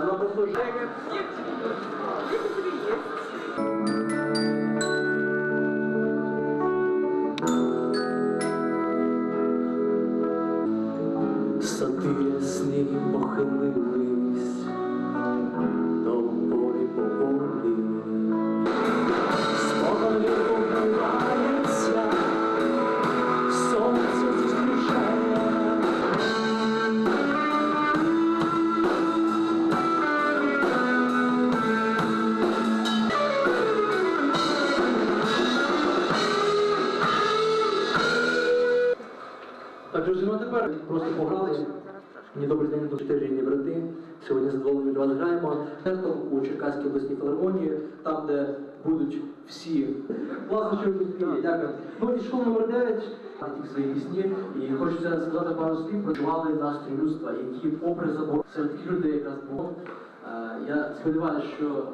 Одно послушание. Нет, Сатирясний похилив Так, друзі, ну а тепер просто пограли. Мені добрий день, до чотири брати. Сьогодні з задоволенням вас граємо концертом у Черкаській обласній філармонії, там, де будуть всі. Власне, що ви спіли, дякую. Ну і школа номер 9 ті свої пісні. І хочу сказати пару слів про настрій людства, які попри забор серед таких людей якраз було. Е, Я сподіваюся, що